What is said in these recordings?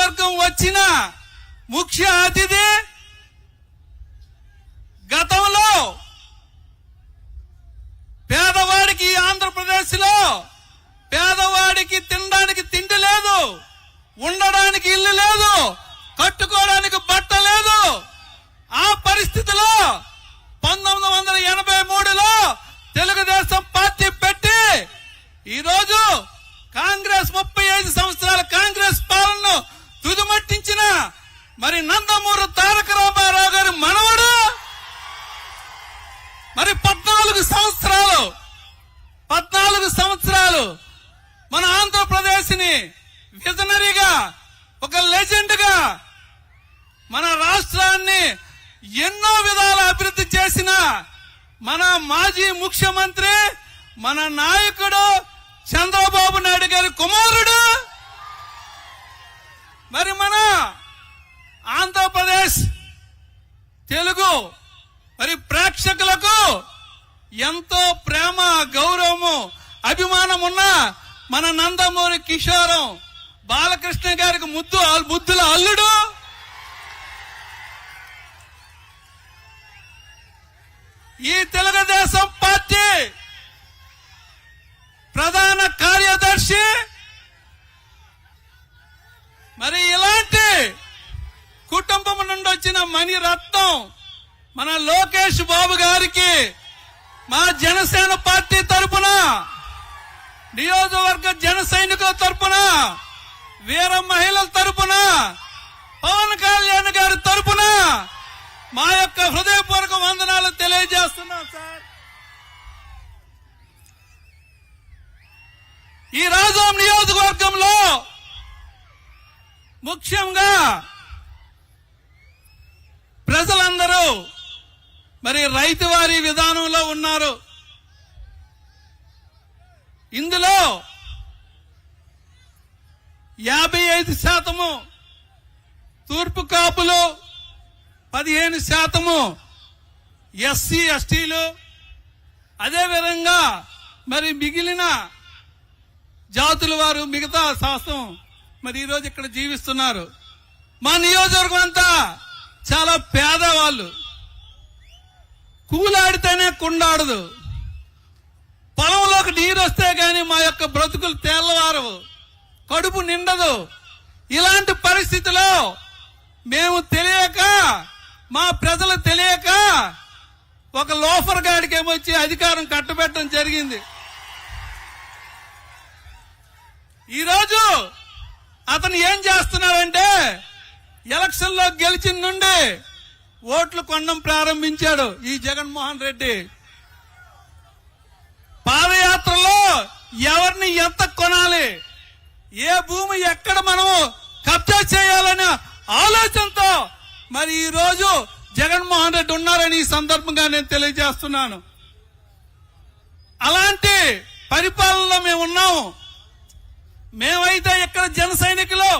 నియోజకవర్గం వచ్చిన ముఖ్య అతిథి గతంలో పేదవాడికి ఆంధ్రప్రదేశ్లో పేదవాడికి తినడానికి తిండి లేదు ఉండడానికి ఇల్లు లేదు కట్టుకోవడానికి బట్ట లేదు. ఆ పరిస్థితిలో పంతొమ్మిది వందల ఎనభై మూడులో తెలుగుదేశం పార్టీ పెట్టి ఈరోజు కాంగ్రెస్ ముప్పై ఐదు సంవత్సరాల పట్టించిన మరి నందమూరు తారక రామారావు గారి మనవడు. మరి పద్నాలుగు సంవత్సరాలు పద్నాలుగు సంవత్సరాలు మన ఆంధ్రప్రదేశ్ని విజనరీగా ఒక లెజెండ్గా మన రాష్ట్రాన్ని ఎన్నో విధాల అభివృద్ధి చేసిన మన మాజీ ముఖ్యమంత్రి మన నాయకుడు చంద్రబాబు నాయుడు గారి కుమార్ మరి మన ఆంధ్రప్రదేశ్ తెలుగు మరి ప్రేక్షకులకు ఎంతో ప్రేమ గౌరవము అభిమానం ఉన్నా మన నందమూరి కిషోరం బాలకృష్ణ గారికి ముద్దు ముద్దుల అల్లుడు. ఈ తెలుగుదేశం పార్టీ ప్రధాన కార్యదర్శి. మరి ఇలాంటి కుటుంబం నుండి వచ్చిన మణిరత్నం మన లోకేష్ బాబు గారికి మా జనసేన పార్టీ తరపున నియోజకవర్గ జన సైనికుల తరపున వీర మహిళల తరపున పవన్ కళ్యాణ్ గారి తరపున మా యొక్క హృదయపూర్వక వందనాలు తెలియజేస్తున్నాం సార్. ఈ రాజం నియోజకవర్గంలో ముఖ్యంగా ప్రజలందరూ మరి రైతువారి విధానంలో ఉన్నారు. ఇందులో యాభై ఐదు శాతము తూర్పు కాపులు పదిహేను శాతము ఎస్సీ ఎస్టీలు. అదేవిధంగా మరి మిగిలిన జాతుల వారు మిగతా శాస్త్రం మరి ఈరోజు ఇక్కడ జీవిస్తున్నారు. మా నియోజకవర్గం అంతా చాలా పేదవాళ్ళు. కూలాడితేనే కుండాడదు. పొలం నీరు వస్తే గాని మా యొక్క బ్రతుకులు తేల్లవారవు. కడుపు నిండదు. ఇలాంటి పరిస్థితిలో మేము తెలియక మా ప్రజలు తెలియక ఒక లోఫర్ గాడికి ఏమొచ్చి అధికారం కట్టబెట్టడం జరిగింది. ఈరోజు అతను ఏం చేస్తున్నాడంటే ఎలక్షన్లో గెలిచిన నుండి ఓట్లు కొనడం ప్రారంభించాడు ఈ జగన్మోహన్ రెడ్డి. ఎవరిని ఎంత కొనాలి? ఏ భూమి ఎక్కడ మనం కబ్జా చేయాలనే ఆలోచనతో మరి ఈ రోజు జగన్మోహన్ రెడ్డి ఉన్నారని ఈ సందర్భంగా నేను తెలియజేస్తున్నాను. అలాంటి పరిపాలనలో మేము ఉన్నాము మేమైతే ఇక్కడ జన సైనికులు.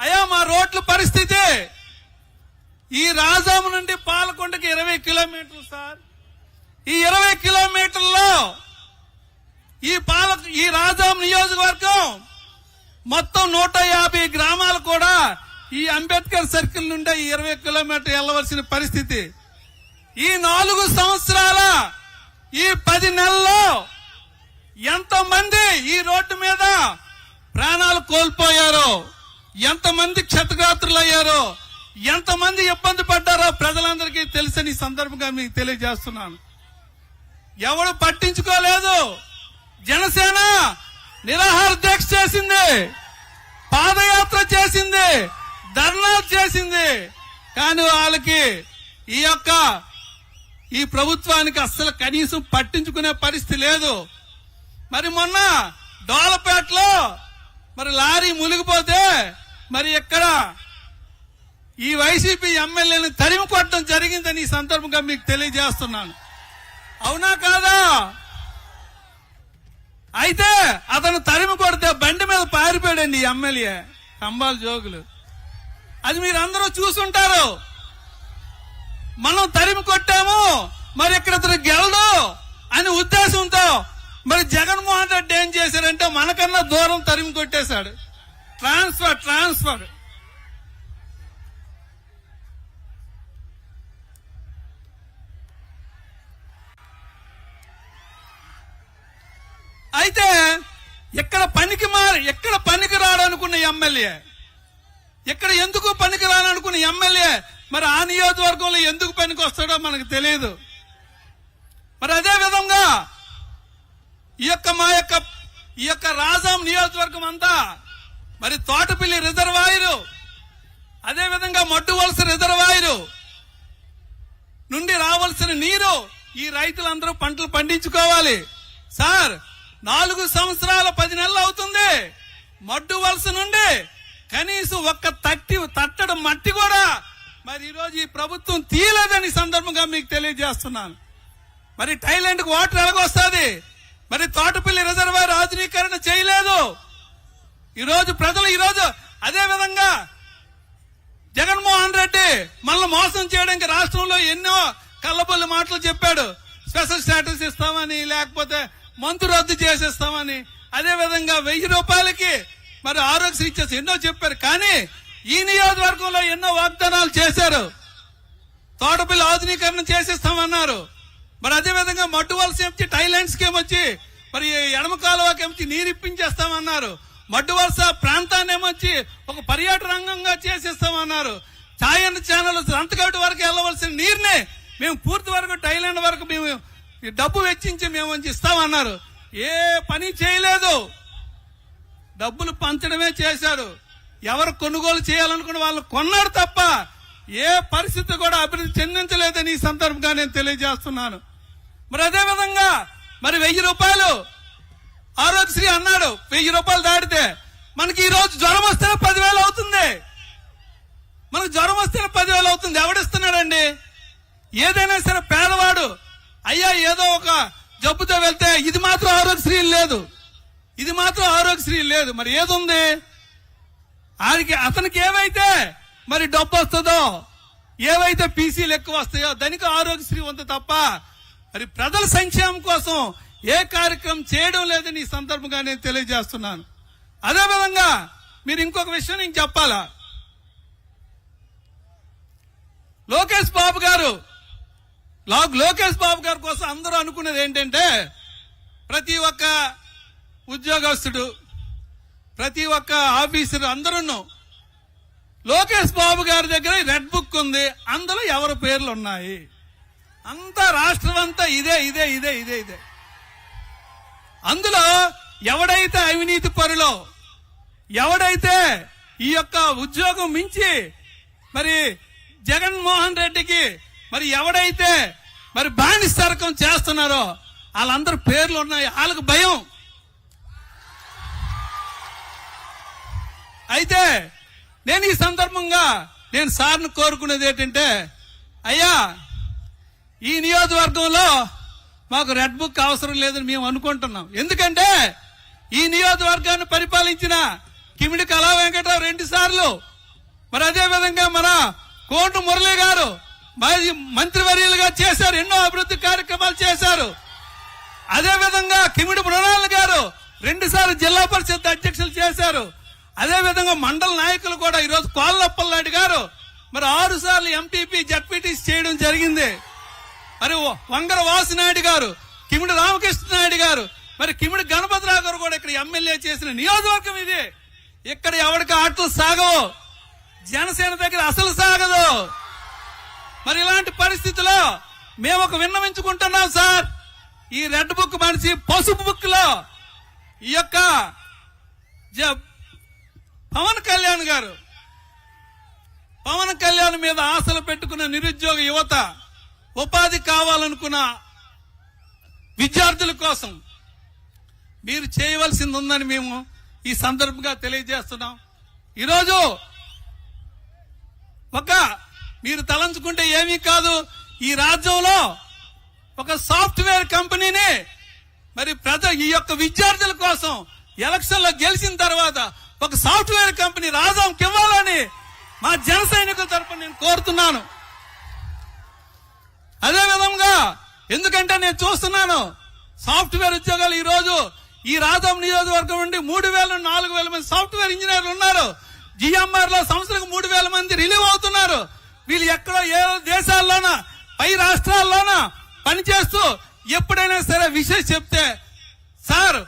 అయ్యా మా రోడ్ల పరిస్థితి. ఈ రాజాము నుండి పాలకొండకి ఇరవై కిలోమీటర్లు సార్. ఈ ఇరవై కిలోమీటర్లో ఈ పాలక ఈ రాజాం నియోజకవర్గం మొత్తం నూట యాభై గ్రామాలు కూడా ఈ అంబేద్కర్ సర్కిల్ నుండి ఇరవై కిలోమీటర్ వెళ్ళవలసిన పరిస్థితి. ఈ నాలుగు సంవత్సరాల ఈ పది నెలల్లో ఎంతమంది ఈ రోడ్డు మీద ప్రాణాలు కోల్పోయారో ఎంతమంది క్షతగాత్రులయ్యారో ఎంతమంది ఇబ్బంది పడ్డారో ప్రజలందరికీ తెలిసిన ఈ సందర్భంగా మీకు తెలియజేస్తున్నాను. ఎవడు పట్టించుకోలేదు. జనసేన నిరాహార దీక్ష చేసింది పాదయాత్ర చేసింది ధర్నా చేసింది. కానీ వాళ్ళకి ఈ యొక్క ఈ ప్రభుత్వానికి అస్సలు కనీసం పట్టించుకునే పరిస్థితి లేదు. మరి మొన్న డోలపేటలో మరి లారీ మునిగిపోతే మరి ఇక్కడ ఈ వైసీపీ ఎమ్మెల్యేని తరిమి కొట్టడం జరిగిందని ఈ సందర్భంగా మీకు తెలియజేస్తున్నాను. అవునా కాదా? అయితే అతను తరిమి కొడితే బండి మీద పారిపోయాడండి ఎమ్మెల్యే. కంబాల జోగులు అది మీరు అందరూ చూసుంటారు. మనం తరిమి కొట్టాము మరి ఇక్కడ అతను గెలడు అని ఉద్దేశంతో మరి జగన్మోహన్ రెడ్డి ఏం చేశారంటే మనకన్నా దూరం తరిమి కొట్టేశాడు. Transfer transfer. అయితే ఎక్కడ పనికి మారి ఎక్కడ పనికి రాడనుకున్న ఎమ్మెల్యే? ఎక్కడ ఎందుకు పనికి రాననుకున్న ఎమ్మెల్యే? మరి ఆ నియోజకవర్గంలో ఎందుకు పనికి వస్తాడో మనకు తెలియదు. మరి అదే విధంగా ఈ యొక్క మా యొక్క ఈ యొక్క రాజాం నియోజకవర్గం అంతా మరి తోటపల్లి రిజర్వాయరు అదే విధంగా మడ్డు వలస రిజర్వాయరు నుండి రావాల్సిన నీరు ఈ రైతులందరూ పంటలు పండించుకోవాలి. సార్ నాలుగు సంవత్సరాల పది నెలలు అవుతుంది. మడ్డు వలస నుండి కనీసం ఒక్క తట్టి తట్టడం మట్టి కూడా మరి ఈరోజు ఈ ప్రభుత్వం తీయలేదని సందర్భంగా మీకు తెలియజేస్తున్నాను. మరి థైలాండ్కు వాటర్ ఎలాగొస్తుంది? మరి తోటపల్లి రిజర్వాయర్ ఆధునీకరణ చేయలేదు. ఈరోజు ప్రజలు ఈరోజు అదే విధంగా జగన్మోహన్ రెడ్డి మనల్ని మోసం చేయడానికి రాష్ట్రంలో ఎన్నో కళ్ళబొల్లి మాటలు చెప్పాడు. స్పెషల్ స్టేటస్ ఇస్తామని లేకపోతే మంతు రద్దు చేసేస్తామని. అదే విధంగా వెయ్యి రూపాయలకి మరి ఆరోగ్యశ్రీ ఇచ్చేసి ఎన్నో చెప్పారు. కానీ ఈ నియోజకవర్గంలో ఎన్నో వాగ్దానాలు చేశారు. తోటపిల్ల ఆధునీకరణ చేసేస్తామన్నారు. మరి అదే విధంగా మడ్డు వలస ఏమిచ్చి టైలాండ్ వచ్చి మరి ఎడమ కాలువకి ఏమిచ్చి నీరు ఇప్పించేస్తామన్నారు. మడ్డు వలస ప్రాంతాన్ని ఏమొచ్చి ఒక పర్యాటక రంగంగా చేసేస్తామన్నారు. ఛాయన్ ఛానల్ అంతకటి వరకు వెళ్ళవలసిన నీరుని మేము పూర్తి వరకు టైలాండ్ వరకు మేము ఈ డబ్బు వెచ్చించి మేము ఇస్తామన్నారు. ఏ పని చేయలేదు. డబ్బులు పంచడమే చేశారు. ఎవరు కొనుగోలు చేయాలనుకున్న వాళ్ళు కొన్నారు తప్ప ఏ పరిస్థితి కూడా అభివృద్ధి చెందించలేదని ఈ సందర్భంగా నేను తెలియజేస్తున్నాను. మరి అదే విధంగా మరి వెయ్యి రూపాయలు ఆరోగ్యశ్రీ అన్నాడు. వెయ్యి రూపాయలు దాటితే మనకి ఈ రోజు జ్వరం వస్తేనే పదివేలు అవుతుంది. మనకు జ్వరం వస్తేనే పదివేలు అవుతుంది. ఎవడిస్తున్నాడండి ఏదైనా సరే పేదవాడు అయ్యా ఏదో ఒక జబ్బుతో వెళ్తే ఇది మాత్రం ఆరోగ్యశ్రీ లేదు. ఇది మాత్రం ఆరోగ్యశ్రీ లేదు. మరి ఏదుంది? ఆయనకి అతనికి ఏమైతే మరి డబ్బు వస్తుందో ఏవైతే పీసీలు ఎక్కువ వస్తాయో దానికి ఆరోగ్యశ్రీ ఉంది తప్ప మరి ప్రజల సంక్షేమం కోసం ఏ కార్యక్రమం చేయడం లేదని ఈ సందర్భంగా నేను తెలియజేస్తున్నాను. అదేవిధంగా మీరు ఇంకొక విషయం నేను చెప్పాలా? లోకేష్ బాబు గారు లాగ్ లోకేష్ బాబు గారి కోసం అందరూ అనుకునేది ఏంటంటే ప్రతి ఒక్క ఉద్యోగస్తుడు ప్రతి ఒక్క ఆఫీసర్ అందరూ లోకేష్ బాబు గారి దగ్గర రెడ్ బుక్ ఉంది అందులో ఎవరి పేర్లు ఉన్నాయి? అంతా రాష్ట్రం అంతా ఇదే ఇదే ఇదే ఇదే ఇదే. అందులో ఎవడైతే అవినీతి పరులో ఎవడైతే ఈ యొక్క ఉద్యోగం మించి మరి జగన్మోహన్ రెడ్డికి మరి ఎవడైతే మరి బానిసరకం చేస్తున్నారో వాళ్ళందరి పేర్లు ఉన్నాయి. వాళ్ళకి భయం. అయితే నేను ఈ సందర్భంగా నేను సార్ను కోరుకునేది ఏంటంటే అయ్యా ఈ నియోజకవర్గంలో మాకు రెడ్ బుక్ అవసరం లేదని మేము అనుకుంటున్నాం. ఎందుకంటే ఈ నియోజకవర్గాన్ని పరిపాలించిన కిమిడి కళా వెంకటరావు రెండు సార్లు. మరి అదే విధంగా మన కోటు మురళి గారు మంత్రివర్యులుగా చేశారు ఎన్నో అభివృద్ధి కార్యక్రమాలు చేశారు. అదే విధంగా కిమిడి మృణాల గారు రెండు సార్లు జిల్లా పరిషత్ అధ్యక్షులు చేశారు. అదే విధంగా మండల నాయకులు కూడా ఈరోజు కోల్లప్పలనాయుడు గారు మరి ఆరు సార్లు ఎంపీపీ జడ్పీటీసీ చేయడం జరిగింది. మరి వంగర వాసినాయుడు గారు కిమిడి రామకృష్ణ నాయుడు గారు మరి కిమిడి గణపతిరావు గారు కూడా ఇక్కడ ఎమ్మెల్యే చేసిన నియోజకవర్గం ఇది. ఇక్కడ ఎవరికి ఆటలు సాగవు. జనసేన దగ్గర అసలు సాగదు. మరి ఇలాంటి పరిస్థితిలో మేము ఒక విన్నవించుకుంటున్నాం సార్. ఈ రెడ్ బుక్ మనిషి పసుపు బుక్లో ఈ యొక్క జ- పవన్ కళ్యాణ్ గారు పవన్ కళ్యాణ్ మీద ఆశలు పెట్టుకున్న నిరుద్యోగ యువత ఉపాధి కావాలనుకున్న విద్యార్థుల కోసం మీరు చేయవలసింది ఉందని మేము ఈ సందర్భంగా తెలియజేస్తున్నాం. ఈరోజు ఒక మీరు తలంచుకుంటే ఏమీ కాదు. ఈ రాజ్యంలో ఒక సాఫ్ట్వేర్ కంపెనీని. మరి ప్రజ ఈ యొక్క విద్యార్థుల కోసం ఎలక్షన్లో గెలిచిన తర్వాత ఒక సాఫ్ట్వేర్ కంపెనీ రాజాంకి ఇవ్వాలని మా జన సైనికుల తరఫున నేను కోరుతున్నాను. అదే విధంగా ఎందుకంటే నేను చూస్తున్నాను సాఫ్ట్వేర్ ఉద్యోగాలు ఈ రోజు ఈ రాజాం నియోజకవర్గం నుండి మూడు వేల నాలుగు వేల మంది సాఫ్ట్వేర్ ఇంజనీర్లు ఉన్నారు. జిఎంఆర్లో సంవత్సరం మూడు వేల మంది రిలీవ్ అవుతున్నారు. వీళ్ళు ఎక్కడో ఏ దేశాల్లోనా? పై రాష్ట్రాల్లోనా? పనిచేస్తూ ఎప్పుడైనా సరే విషయం చెప్తే సార్